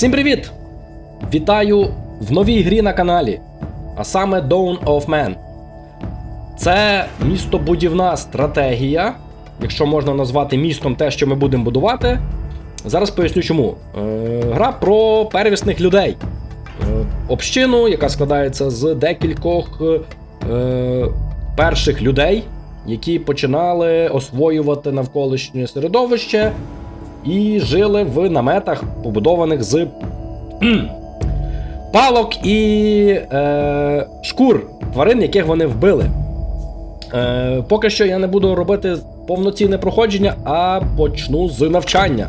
Всім привіт! Вітаю в новій грі на каналі, а саме Dawn of Man. Це містобудівна стратегія, якщо можна назвати містом те, що ми будемо будувати. Зараз поясню чому. Е, гра про первісних людей. Е, общину, яка складається з декількох е, перших людей, які починали освоювати навколишнє середовище і жили в наметах, побудованих з палок і е, шкур тварин, яких вони вбили. Е, поки що я не буду робити повноцінне проходження, а почну з навчання.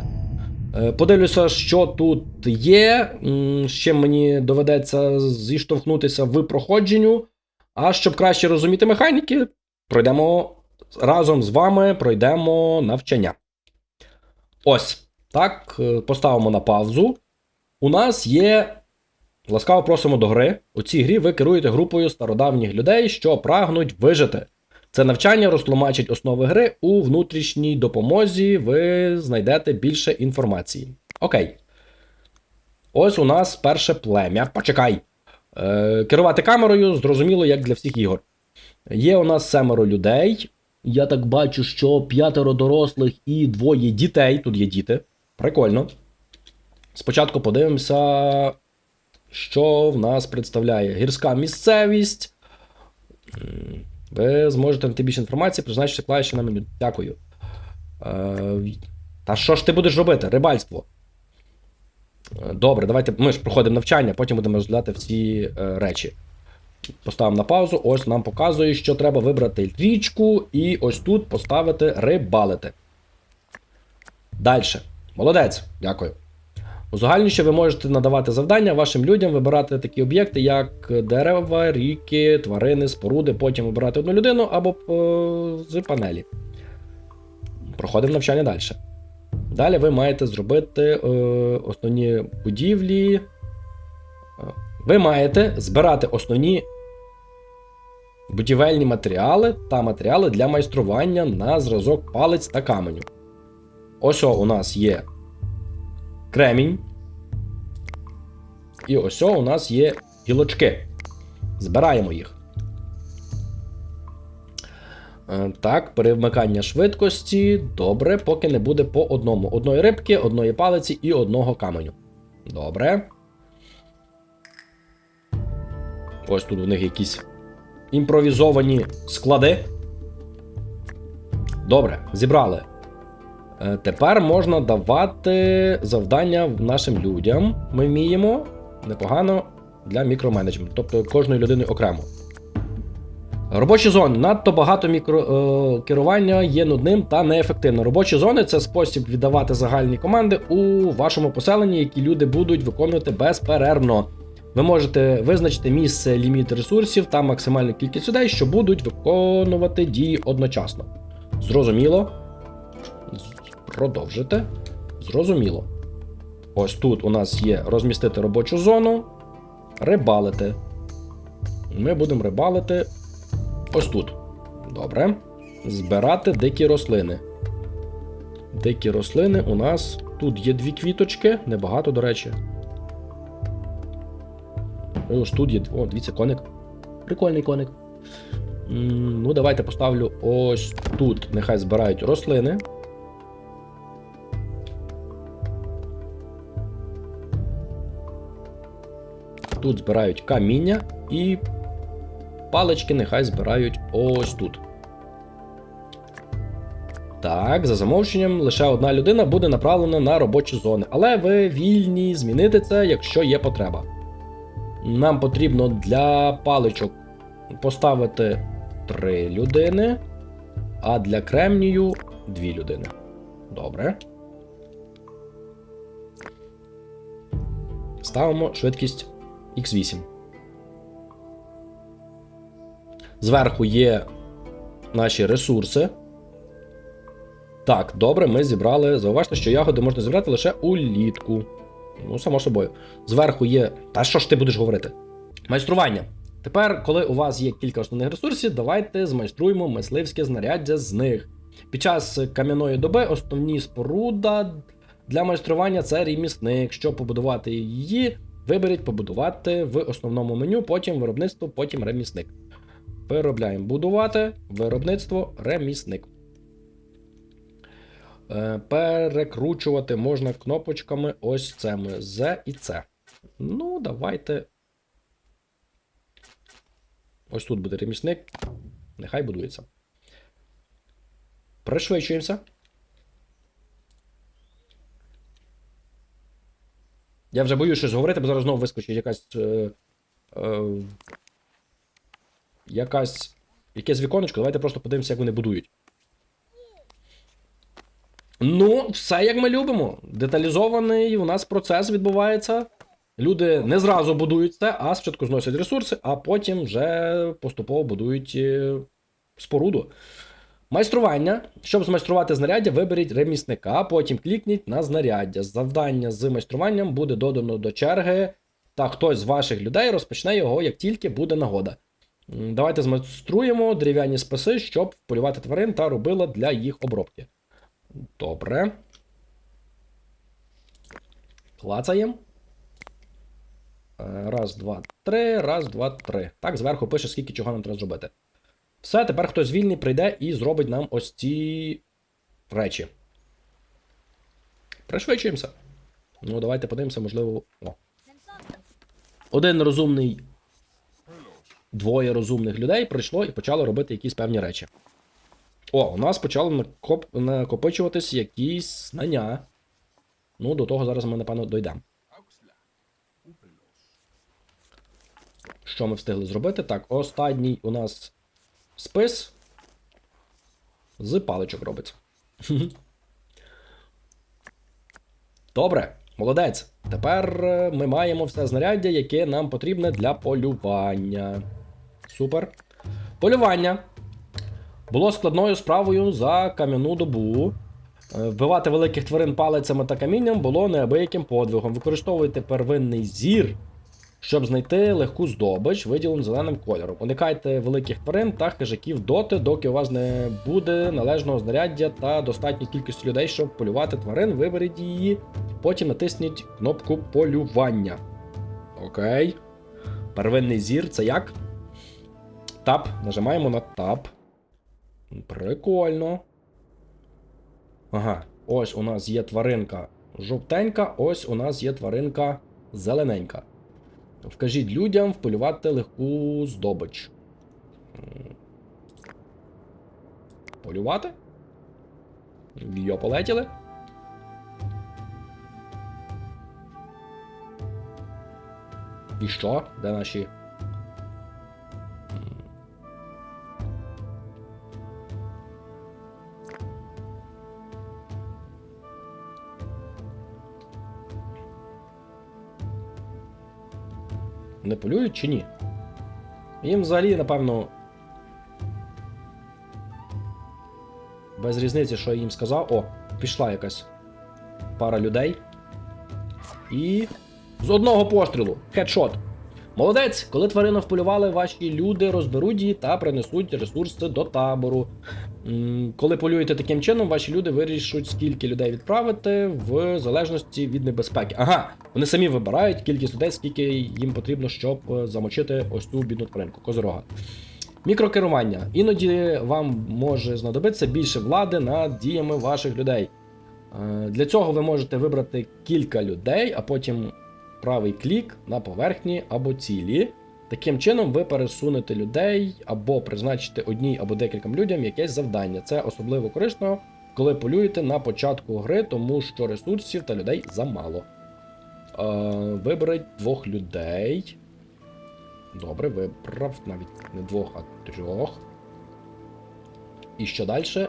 Е, Подивлюся, що тут є, чим мені доведеться зіштовхнутися в проходженню. А щоб краще розуміти механіки, пройдемо разом з вами пройдемо навчання. Ось. Так, е, поставимо на паузу. У нас є. Ласкаво просимо до гри. У цій грі ви керуєте групою стародавніх людей, що прагнуть вижити. Це навчання розтлумачить основи гри. У внутрішній допомозі ви знайдете більше інформації. Окей. Ось у нас перше плем'я. Почекай. Е, керувати камерою зрозуміло, як для всіх ігор. Є у нас семеро людей. Я так бачу, що п'ятеро дорослих і двоє дітей. Тут є діти. Прикольно. Спочатку подивимося, що в нас представляє гірська місцевість. Ви зможете знайти більше інформації, призначити клавіші на меню. Дякую. Е, Та що ж ти будеш робити? Рибальство. Е, Добре, давайте ми ж проходимо навчання, потім будемо розглядати всі е, речі. Поставимо на паузу. Ось нам показує, що треба вибрати річку і ось тут поставити рибалити. Далі. Молодець. Дякую. Узагальніше ви можете надавати завдання вашим людям вибирати такі об'єкти, як дерева, ріки, тварини, споруди, потім вибирати одну людину або е, з панелі. Проходимо навчання далі. Далі ви маєте зробити е, основні будівлі. Е, Ви маєте збирати основні будівельні матеріали та матеріали для майстрування на зразок палець та каменю. Ось у нас є кремінь. І ось у нас є гілочки. Збираємо їх. Е, Так, перемикання швидкості. Добре, поки не буде по одному. Одної рибки, одної палиці і одного каменю. Добре. Ось тут у них якісь імпровізовані склади. Добре, зібрали. Е, Тепер можна давати завдання нашим людям. Ми вміємо непогано для мікроменеджменту, тобто кожної людини окремо. Робочі зони. Надто багато мікро, е, керування є нудним та неефективним. Робочі зони це спосіб віддавати загальні команди у вашому поселенні, які люди будуть виконувати безперервно. Ви можете визначити місце, ліміт ресурсів та максимальну кількість людей, що будуть виконувати дії одночасно. Зрозуміло. Продовжити. Зрозуміло. Ось тут у нас є розмістити робочу зону, рибалити. Ми будемо рибалити ось тут. Добре. Збирати дикі рослини. Дикі рослини у нас тут є дві квіточки, небагато, до речі. І ось тут є. О, дивіться, коник. Прикольний коник. Ну, давайте поставлю ось тут. Нехай збирають рослини. Тут збирають каміння і палички нехай збирають ось тут. Так, за замовченням, лише одна людина буде направлена на робочі зони, але ви вільні змінити це, якщо є потреба. Нам потрібно для паличок поставити 3 людини, а для кремнію 2 людини. Добре. Ставимо швидкість X8. Зверху є наші ресурси. Так, добре, ми зібрали. Зауважте, що ягоди можна зібрати лише улітку. Ну, само собою. Зверху є. Та що ж ти будеш говорити? Майстрування. Тепер, коли у вас є кілька основних ресурсів, давайте змайструємо мисливське знаряддя з них. Під час кам'яної доби основні споруда для майстрування це ремісник. Щоб побудувати її, виберіть побудувати в основному меню, потім виробництво, потім ремісник. Виробляємо будувати, виробництво, ремісник. Е, Перекручувати можна кнопочками ось цими Z і C. Ну, давайте. Ось тут буде ремісник. Нехай будується. Пришвидшуємося. Я вже боюсь щось говорити, бо зараз знову вискочить якась. Е, е, якась. Якесь віконечко. Давайте просто подивимося, як вони будують. Ну, все як ми любимо. Деталізований у нас процес відбувається. Люди не зразу будують це, а спочатку зносять ресурси, а потім вже поступово будують е, споруду. Майстрування. Щоб змайструвати знаряддя, виберіть ремісника, потім клікніть на знаряддя. Завдання з майструванням буде додано до черги, та хтось з ваших людей розпочне його, як тільки буде нагода. Давайте змайструємо дерев'яні списи, щоб вполювати тварин та робила для їх обробки. Добре. Клацаємо. Е, Раз, два, три, раз, два, три. Так, зверху пише, скільки чого нам треба зробити. Все, тепер хтось вільний прийде і зробить нам ось ці речі. Пришвидшуємося. Ну, давайте подивимося, можливо. О. Один розумний. Двоє розумних людей прийшло і почало робити якісь певні речі. О, у нас почали накоп... накопичуватись якісь знання. Ну, до того зараз ми, напевно, дійдемо. Що ми встигли зробити? Так, останній у нас спис з паличок робиться. Добре, молодець. Тепер е, ми маємо все знаряддя, яке нам потрібне для полювання. Супер. Полювання було складною справою за кам'яну добу. Е, Вбивати великих тварин палицями та камінням було неабияким подвигом. Використовуйте первинний зір, щоб знайти легку здобич, виділену зеленим кольором. Уникайте великих тварин та хижаків доти, доки у вас не буде належного знаряддя та достатньої кількості людей, щоб полювати тварин, виберіть її. Потім натисніть кнопку полювання. Окей. Первинний зір це як? Тап. Нажимаємо на тап. Прикольно. Ага, ось у нас є тваринка жовтенька, ось у нас є тваринка зелененька. Вкажіть людям вполювати легку здобич. Полювати? Йо, полетіли? І що? Де наші? Не полюють чи ні? Їм взагалі, напевно. Без різниці, що я їм сказав. О, пішла якась пара людей. І. З одного пострілу. Хедшот. Молодець! Коли тварину вполювали, ваші люди розберуть її та принесуть ресурси до табору. Коли полюєте таким чином, ваші люди вирішують, скільки людей відправити в залежності від небезпеки. Ага, вони самі вибирають кількість людей, скільки їм потрібно, щоб е, замочити ось цю бідну тваринку, козорога. Мікрокерування. Іноді вам може знадобитися більше влади над діями ваших людей. Е, Для цього ви можете вибрати кілька людей, а потім правий клік на поверхні або цілі. Таким чином, ви пересунете людей або призначите одній або декільком людям якесь завдання. Це особливо корисно, коли полюєте на початку гри, тому що ресурсів та людей замало. Е, виберіть двох людей. Добре, вибрав навіть не двох, а трьох. І що далі?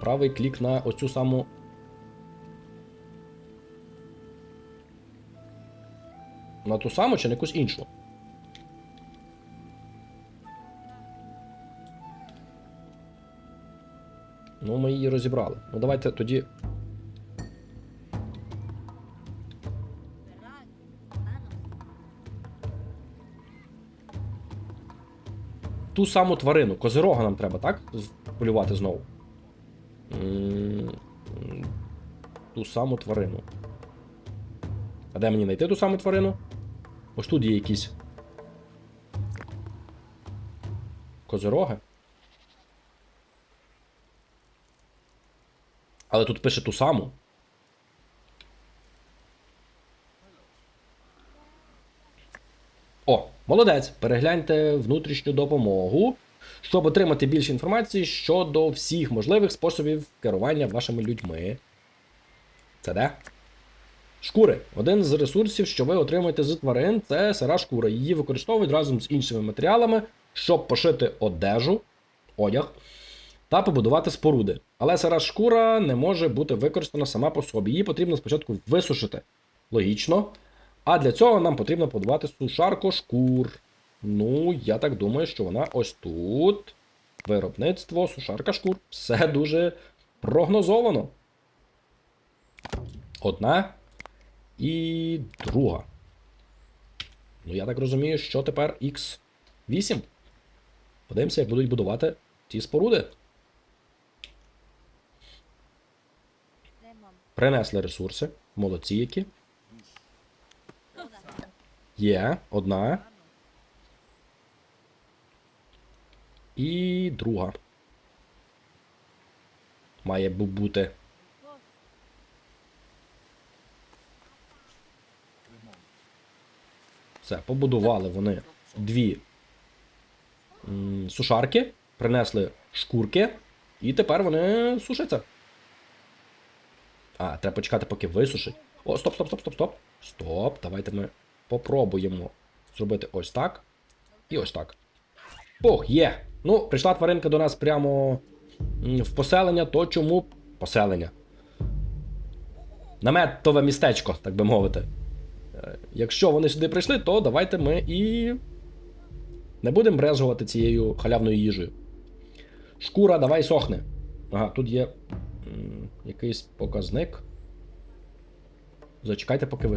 Правий клік на оцю саму. На ту саму чи на якусь іншу? Ну, ми її розібрали. Ну, давайте тоді. Ту саму тварину. Козирога нам треба, так? Полювати знову. Ту саму тварину. А де мені знайти ту саму тварину? Ось тут є якісь. Козироги. Але тут пише ту саму. О, молодець! Перегляньте внутрішню допомогу, щоб отримати більше інформації щодо всіх можливих способів керування вашими людьми. Це де? Шкури. Один з ресурсів, що ви отримуєте з тварин, це сира шкура. Її використовують разом з іншими матеріалами, щоб пошити одежу, одяг та побудувати споруди. Але сира шкура не може бути використана сама по собі. Її потрібно спочатку висушити. Логічно. А для цього нам потрібно побудувати сушарку шкур. Ну, я так думаю, що вона ось тут. Виробництво, сушарка шкур. Все дуже прогнозовано. Одна і друга. Ну, я так розумію, що тепер X8. Подивимося, як будуть будувати ці споруди. Де мам? Принесли ресурси. Молодці які. Є одна. І друга. Має бути. Все, побудували вони дві сушарки, принесли шкурки, і тепер вони сушаться. А, треба почекати, поки висушить. О, стоп, стоп, стоп, стоп, стоп. Стоп. Давайте ми попробуємо зробити ось так. І ось так. Ох, є. Ну, прийшла тваринка до нас прямо в поселення, то чому поселення? Наметове містечко, так би мовити. Е, Якщо вони сюди прийшли, то давайте ми і не будемо брезгувати цією халявною їжею. Шкура, давай сохне. Ага, тут є якийсь показник. Зачекайте, поки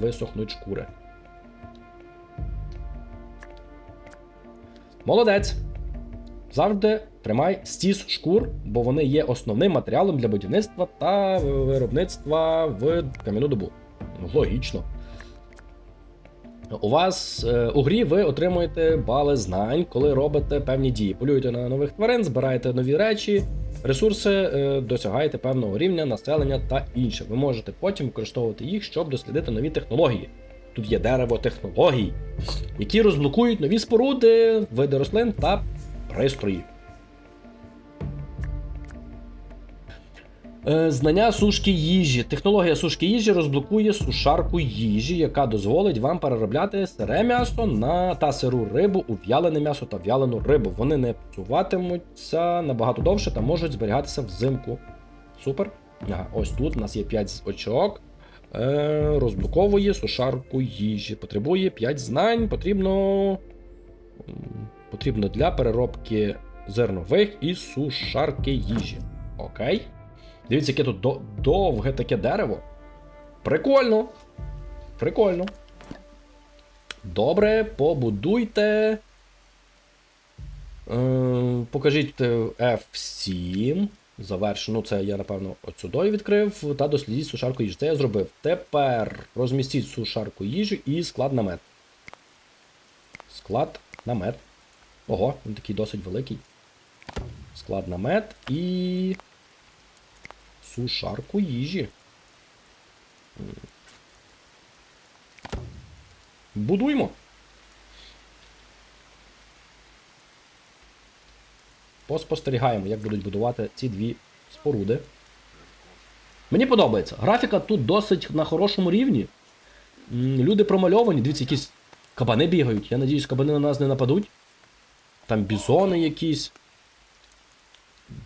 висохнуть шкури. Молодець! Завжди тримай стіс шкур, бо вони є основним матеріалом для будівництва та виробництва в кам'яну добу. Логічно. У вас е, у грі ви отримуєте бали знань, коли робите певні дії. Полюєте на нових тварин, збираєте нові речі, ресурси, е, досягаєте певного рівня населення та інше. Ви можете потім використовувати їх, щоб дослідити нові технології. Тут є дерево технологій, які розблокують нові споруди, види рослин та пристрої. Знання сушки їжі. Технологія сушки їжі розблокує сушарку їжі, яка дозволить вам переробляти сире м'ясо на та сиру рибу у в'ялене м'ясо та в'ялену рибу. Вони не псуватимуться набагато довше та можуть зберігатися взимку. Супер. Ага, ось тут у нас є 5 очок. Е, розблоковує сушарку їжі. Потребує 5 знань. Потрібно. Потрібно для переробки зернових і сушарки їжі. Окей. Дивіться, яке тут довге таке дерево. Прикольно. Прикольно. Добре, побудуйте. Е, покажіть е, F7. Завершено. Це я, напевно, от сюди відкрив. Та дослідіть сушарку їжі. Це я зробив. Тепер розмістіть сушарку їжі і склад намет. Склад намет. Ого, він такий досить великий. Склад намет і. Сушарку їжі. Будуємо. Поспостерігаємо, як будуть будувати ці дві споруди. Мені подобається. Графіка тут досить на хорошому рівні. Люди промальовані, дивіться, якісь кабани бігають. Я надіюсь, кабани на нас не нападуть. Там бізони якісь.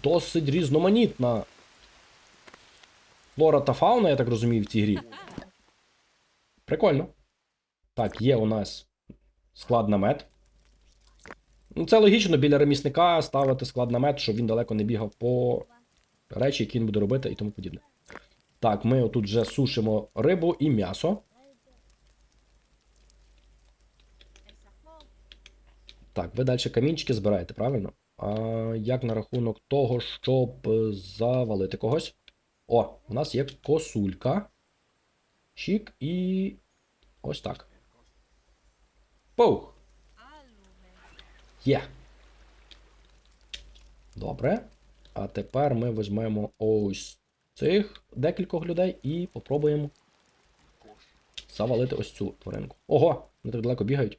Досить різноманітна флора та фауна, я так розумію, в цій грі. Прикольно. Так, є у нас склад намет. Ну, це логічно біля ремісника ставити склад намет, щоб він далеко не бігав по речі, які він буде робити і тому подібне. Так, ми отут вже сушимо рибу і м'ясо. Так, ви далі камінчики збираєте, правильно? А як на рахунок того, щоб завалити когось? О, у нас є косулька. Чік і. Ось так. Пух! Є. Добре. А тепер ми візьмемо ось цих декількох людей і попробуємо завалити ось цю тваринку. Ого! Вони так далеко бігають.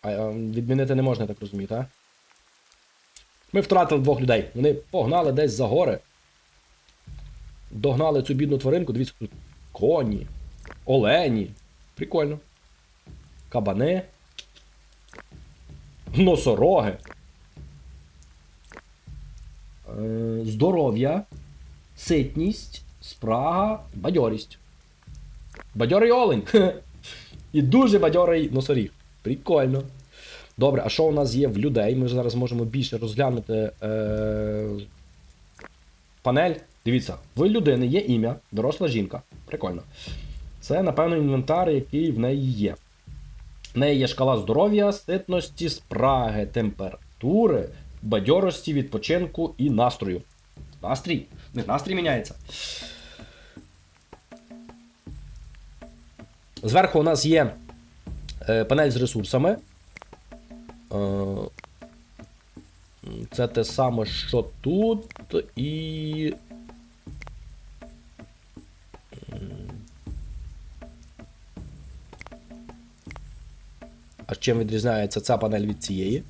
А відмінити не можна, так розумію, так? Ми втратили двох людей. Вони погнали десь за гори. Догнали цю бідну тваринку. Дивіться, тут коні, олені. Прикольно. Кабани. Носороги. Е, здоров'я, ситність, спрага, бадьорість. Бадьорий олень. І дуже бадьорий носоріг. Прикольно. Добре, а що у нас є в людей? Ми зараз можемо більше розглянути е... панель. Дивіться, в людини є ім'я, доросла жінка. Прикольно. Це, напевно, інвентар, який в неї є. В неї є шкала здоров'я, ситності, спраги, температури, бадьорості, відпочинку і настрою. Настрій? Не, настрій міняється. Зверху у нас є е, панель з ресурсами. Е, це те саме, що тут, і. А чим відрізняється ця панель від цієї?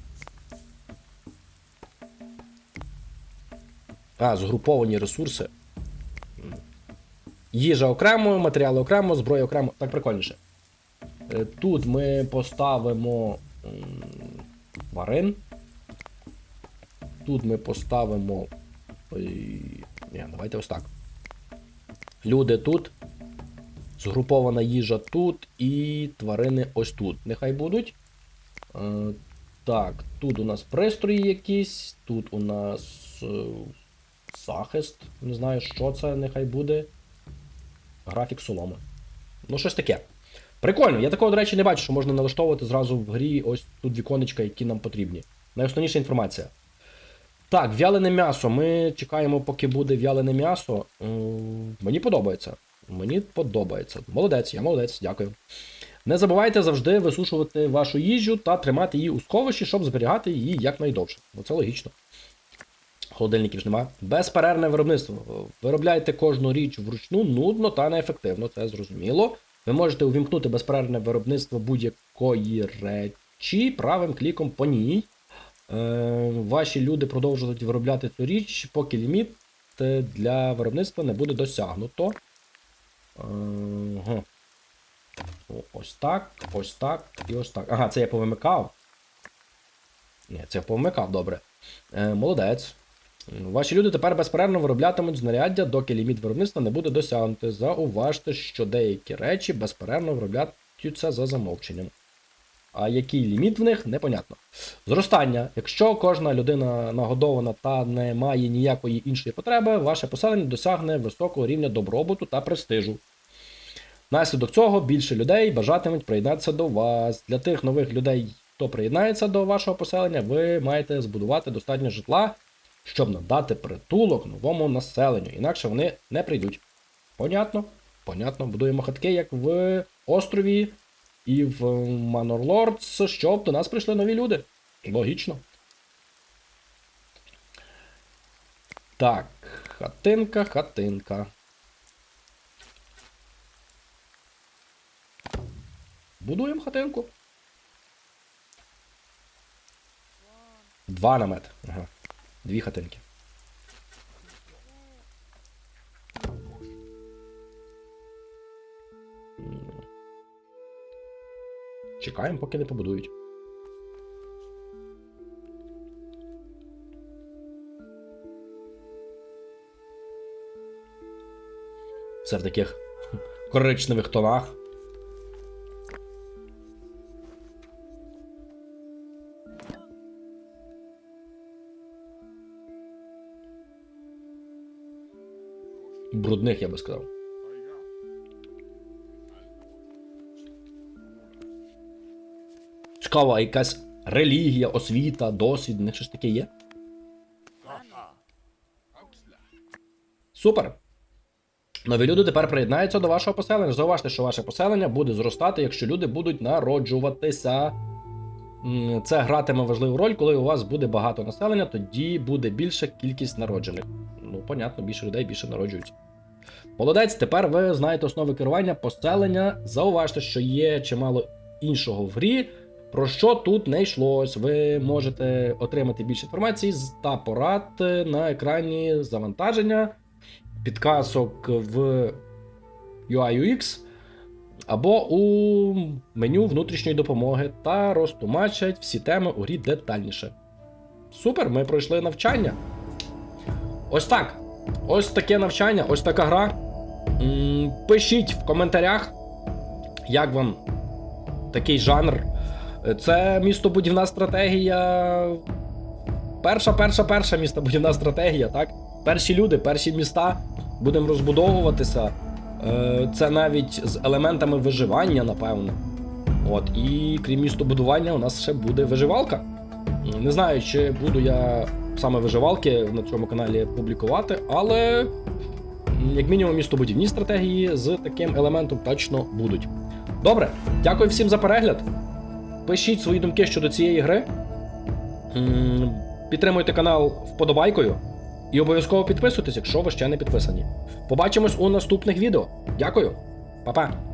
А, згруповані ресурси. Їжа окремо, матеріали окремо, зброя окремо. Так прикольніше. Е, Тут ми поставимо тварин. Тут ми поставимо. Ні, давайте ось так. Люди тут. Згрупована їжа тут і тварини ось тут. Нехай будуть. Е, так, тут у нас пристрої якісь, тут у нас е, захист. Не знаю, що це, нехай буде. Графік соломи. Ну, щось таке. Прикольно, я такого, до речі, не бачу, що можна налаштовувати зразу в грі ось тут віконечка, які нам потрібні. Найосновніша інформація. Так, вялене м'ясо. Ми чекаємо, поки буде вялене м'ясо. Мені подобається. Мені подобається. Молодець, я молодець, дякую. Не забувайте завжди висушувати вашу їжу та тримати її у сховищі, щоб зберігати її якнайдовше. Ну, це логічно. Холодильників ж нема. Безперервне виробництво. Виробляйте кожну річ вручну, нудно та неефективно, це зрозуміло. Ви можете увімкнути безперервне виробництво будь-якої речі правим кліком по ній. Е, ваші люди продовжують виробляти цю річ, поки ліміт е, для виробництва не буде досягнуто. О, Ось так, ось так і ось так. Ага, це я повимикав. Ні, це я повимикав, добре. Е, молодець. Ваші люди тепер безперервно вироблятимуть знаряддя, доки ліміт виробництва не буде досягнути. Зауважте, що деякі речі безперервно виробляються за замовченням. А який ліміт в них, непонятно. Зростання. Якщо кожна людина нагодована та не має ніякої іншої потреби, ваше поселення досягне високого рівня добробуту та престижу. Внаслідок цього більше людей бажатимуть приєднатися до вас. Для тих нових людей, хто приєднається до вашого поселення, ви маєте збудувати достатньо житла, щоб надати притулок новому населенню. Інакше вони не прийдуть. Понятно? Понятно, будуємо хатки, як в острові і в Lords, щоб до нас прийшли нові люди. Логічно. Так, хатинка, хатинка. Будуємо хатинку. Два намет. Ага. Дві хатинки. Чекаємо, поки не побудують. Все в таких коричневих тонах. Брудних, я би сказав. Цікаво, а якась релігія, освіта, досвід, них щось таке є? Супер. Нові люди тепер приєднаються до вашого поселення. Зауважте, що ваше поселення буде зростати, якщо люди будуть народжуватися. Це гратиме важливу роль, коли у вас буде багато населення, тоді буде більша кількість народжених. Ну, понятно, більше людей більше народжуються. Молодець, тепер ви знаєте основи керування поселення. Зауважте, що є чимало іншого в грі, про що тут не йшлось. Ви можете отримати більше інформації та порад на екрані завантаження, підказок в UI UX або у меню внутрішньої допомоги та розтлумачать всі теми у грі детальніше. Супер, ми пройшли навчання. Ось так. Ось таке навчання, ось така гра. Пишіть в коментарях, як вам такий жанр. Це містобудівна стратегія. Перша, перша, перша містобудівна стратегія, так? Перші люди, перші міста. Будемо розбудовуватися. Е, Це навіть з елементами виживання, напевно. От, і крім містобудування, у нас ще буде виживалка. Не знаю, чи буду я саме виживалки на цьому каналі публікувати, але як мінімум містобудівні стратегії з таким елементом точно будуть. Добре, дякую всім за перегляд. Пишіть свої думки щодо цієї гри. Підтримуйте канал вподобайкою. І обов'язково підписуйтесь, якщо ви ще не підписані. Побачимось у наступних відео. Дякую, Па-па!